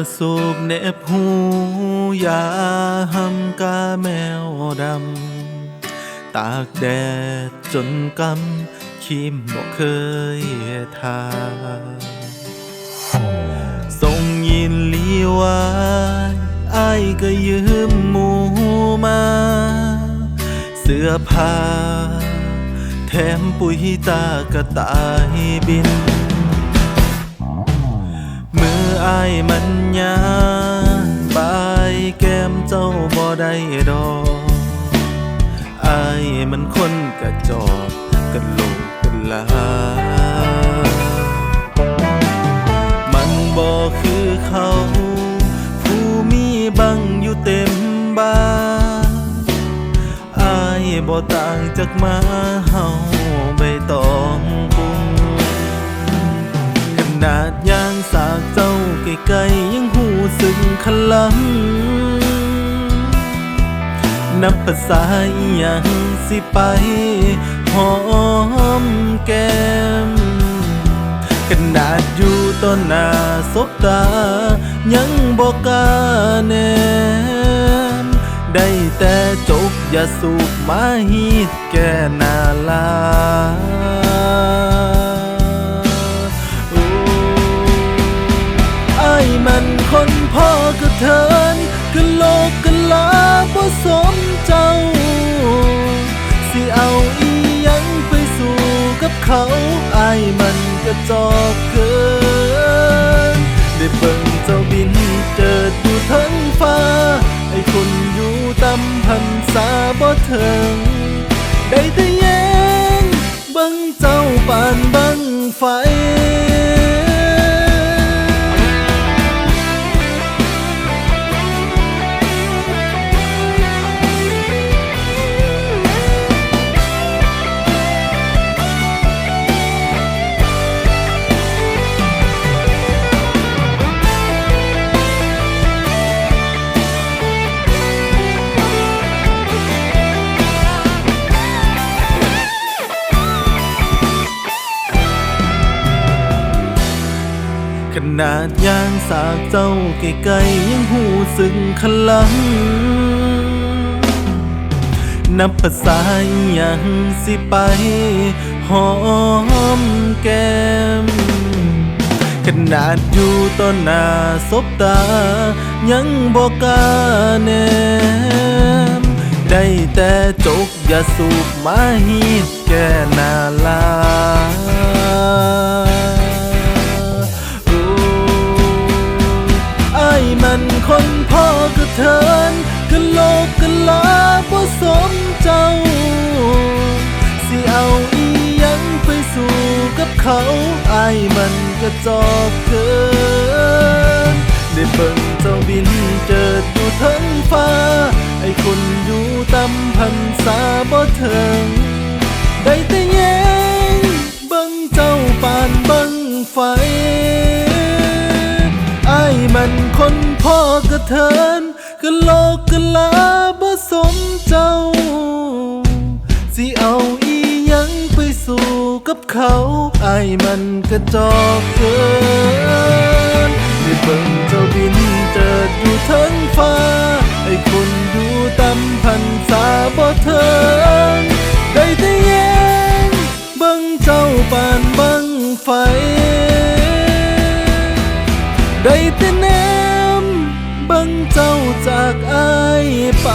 าสูบเน็บหูยาหำกาแมวดำ ตากแดดจนกำคิมบอกเคยทาส่งยินลีวายไอ้ก็ยืมหมูมา เสื้อผ้า แถมปุ๋ยตากระต่ายบิน มันยาบายแก้มเจ้าบ่ได้ดอกอายมันคนกระจอกกันโลกกันลา มันบ่คือเขา ผู้มีบังอยู่เต็มบ้านอายบ่ต่างจากมา นาดยางสากเจ้าไกลๆยังหูสึงขลัง นับภาษาอหยังสิไป หอมแก้มขนาดอยู่ต้นหน้าสบตา ยังบอกกาแนมได้แต่จกอย่าสูบมาฮีแก่นาลา เขาไอ้ายมันกระจอกเกิน ได้เบิ่งเจ้าบินเจิดอยู่ทั้งฟ้า ไอ้คนอยู่ตำพันษาบ่เถิง ได้แต่แย้งเบิ่งเจ้าปานบังไฟ นาดยางสากเจ้าไกลๆยังหูสึงขลัง นับภาษาอหยังสิไป หอมแก้ม ขนาดอยู่ต่อหน้าสบตา ยังบอกกาแนม ได้แต่จกอย่าสูบมาฮีดแก่นาลา เขาไอ้ายมันกระจอกเกินได้เบิ่งเจ้าบินเจิดอยู่ทั้งฟ้า ไอ้คนอยู่ตำพันษาบ่เถิงได้แต่แย้งเบิ่งเจ้าปานเบิ่งไฟไอ้ายมันคนพ่อกระเทินกะโลกกะลาบ่สมเจ้า สิเอาอียัง กับเขาไอมันกระจอกเกินได้เบิ่งเจ้าบินเจิดอยู่ทั้งฟ้า ไอคนดูตำพันสาบ่เทิงได้แต่เย็นเบิ่งเจ้าปานบังไฟ ได้แต่แนมเบิ่งเจ้าจากไอายไป